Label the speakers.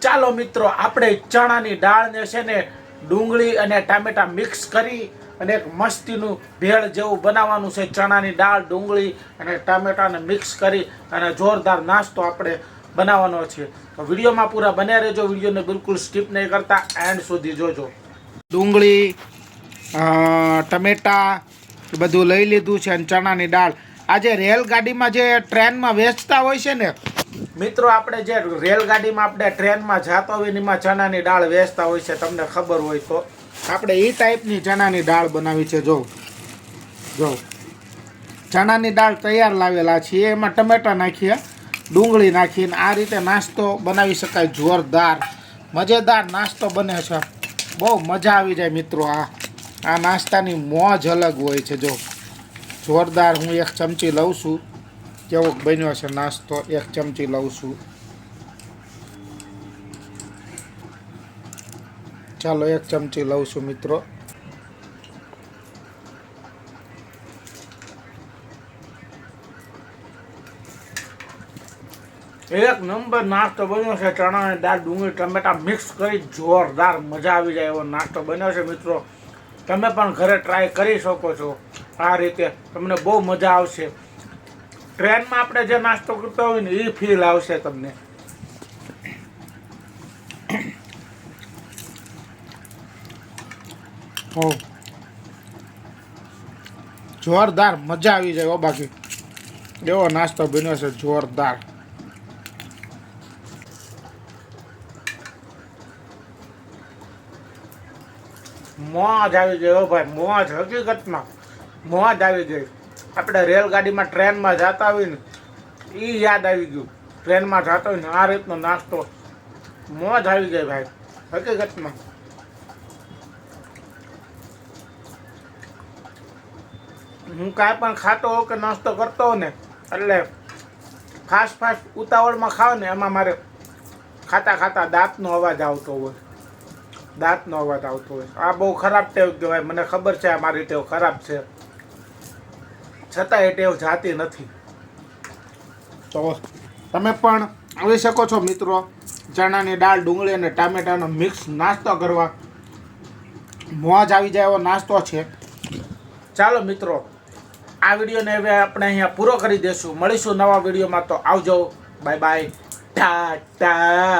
Speaker 1: ચાલો મિત્રો, આપણે ચણાની દાળને છે ને ડુંગળી અને ટામેટા મિક્સ કરી અને એક મસ્તીનું ભેળ જેવું બનાવવાનું છે ચણાની દાળ, ડુંગળી અને ટામેટાને મિક્સ કરી અને જોરદાર નાસ્તો આપણે બનાવવાનો છે. તો વિડીયોમાં પૂરા બન્યા રહેજો, વિડીયોને બિલકુલ સ્કીપ નહીં કરતા, એન્ડ સુધી જોજો. ડુંગળી ટમેટા બધું લઈ લીધું છે અને ચણાની દાળ. આજે રેલગાડીમાં જે ટ્રેનમાં વેચતા હોય છે ને મિત્રો, આપણે જે રેલગાડીમાં આપણે ટ્રેનમાં જતા હોય ને એમાં ચણાની દાળ વેચતા હોય છે, તમને ખબર હોય તો. આપણે એ ટાઈપની ચણાની દાળ બનાવી છે, જો. જો. ચણાની દાળ તૈયાર લાવેલા છીએ. એમાં ટમેટા નાખીએ, ડુંગળી નાખીને આ રીતે નાસ્તો બનાવી શકાય. જોરદાર, મજેદાર નાસ્તો બને છે. બહુ મજા આવી જાય મિત્રો આ. આ નાસ્તાની મોજ અલગ હોય છે, જો. જોરદાર હું એક ચમચી લઉં છું. કેવો બન્યો છે નાસ્તો, એક ચમચી લઉં છું. ચાલો, એક ચમચી લઉં છું મિત્રો. એક નંબર નાસ્તો બન્યો છે ચણા દાળ, ડુંગળી, ટમેટા મિક્સ કરી જોરદાર મજા આવી જાય એવો નાસ્તો બન્યો છે મિત્રો. તમે પણ ઘરે ટ્રાય કરી શકો છો. આ રીતે તમને બહુ મજા આવશે. ટ્રેનમાં આપણે જે નાસ્તો કરતા હોય ને એ ફીલ આવશે તમને. જોરદાર, મજા આવી જાય ઓ બાકી. એવો નાસ્તો બન્યો છે, જોરદાર. મોજ આવી જાય હો ભાઈ, મોજ હકીકતમાં. મોજ આવી ગઈ. આપણે રેલગાડીમાં ટ્રેનમાં જતા હોય ને એ યાદ આવી ગયું. ટ્રેનમાં જતો હોય ને, આ રીતનો નાસ્તો. મોજ આવી ગઈ ભાઈ, હકીકતમાં. હું કાંઈ પણ ખાતો હોઉં કે નાસ્તો કરતો હોઉં ને, એટલે ફાસ્ટ ફાસ્ટ ઉતાવળમાં ખાવ ને, એમાં મારે ખાતા ખાતા દાંતનો અવાજ આવતો હોય. દાંતનો અવાજ આવતો હોય. આ બહુ ખરાબ ટેવ કહેવાય. મને ખબર છે આ મારી ટેવ ખરાબ છે. છતાં એ ટેવ જાતી નથી. તો તમે પણ આવી શકો છો મિત્રો ચણાની દાળ ડુંગળી અને ટામેટાનો મિક્સ નાસ્તો કરવા. મોજ આવી જાય એવો નાસ્તો છે. ચાલો મિત્રો આ વિડીયોને હવે આપણે અહીંયા પૂરો કરી દઈશું મળીશું નવા વિડીયોમાં તો આવજો. Bye bye. ટાટા